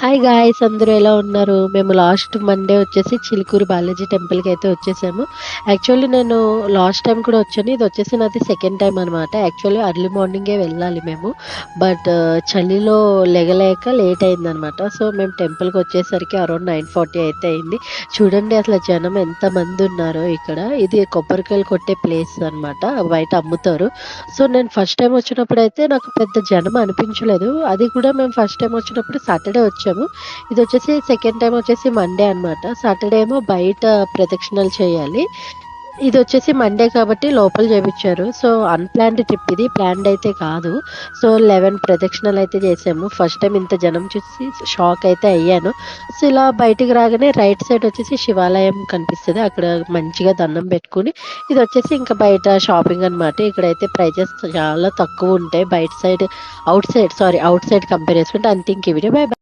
Hi guys అందరూ ఎలా ఉన్నారు? మేము లాస్ట్ మండే వచ్చేసి చిలుకూరు బాలాజీ టెంపుల్కి అయితే వచ్చేసాము. యాక్చువల్లీ నేను లాస్ట్ టైం కూడా వచ్చాను. ఇది వచ్చేసి నాది సెకండ్ టైం అనమాట యాక్చువల్లీ అర్లీ మార్నింగే వెళ్ళాలి మేము. బట్ uh, చలిలో లెగలేక లేట్ అయిందనమాట సో మేము టెంపుల్కి వచ్చేసరికి అరౌండ్ నైన్ ఫార్టీ అయితే అయింది. చూడండి అసలు జనం ఎంతమంది ఉన్నారో ఇక్కడ. ఇది కొబ్బరికాయలు కొట్టే ప్లేస్ అనమాట బయట అమ్ముతారు. సో నేను ఫస్ట్ టైం వచ్చినప్పుడు అయితే నాకు పెద్ద జనం అనిపించలేదు. అది కూడా మేము ఫస్ట్ టైం వచ్చినప్పుడు సాటర్డే వచ్చాము. ఇది వచ్చేసి సెకండ్ టైం వచ్చేసి మండే అన్నమాట. సాటర్డే ఏమో బయట ప్రదక్షిణలు చేయాలి. ఇది వచ్చేసి మండే కాబట్టి లోపల చేపించారు. సో అన్ప్లాన్డ్ ట్రిప్ ఇది. ప్లాన్డ్ అయితే కాదు. సో లెవెన్ ప్రదక్షిణలు అయితే చేసాము. ఫస్ట్ టైం ఇంత జనం చూసి షాక్ అయితే అయ్యాను. సో ఇలా బయటికి రాగానే రైట్ సైడ్ వచ్చేసి శివాలయం కనిపిస్తుంది. అక్కడ మంచిగా దండం పెట్టుకుని ఇది వచ్చేసి ఇంకా బయట షాపింగ్ అనమాట ఇక్కడైతే ప్రైజెస్ చాలా తక్కువ ఉంటాయి. బయట side outside sorry outside compare చేసుకుంటే అంతే ఇంక బై వీడియో. బై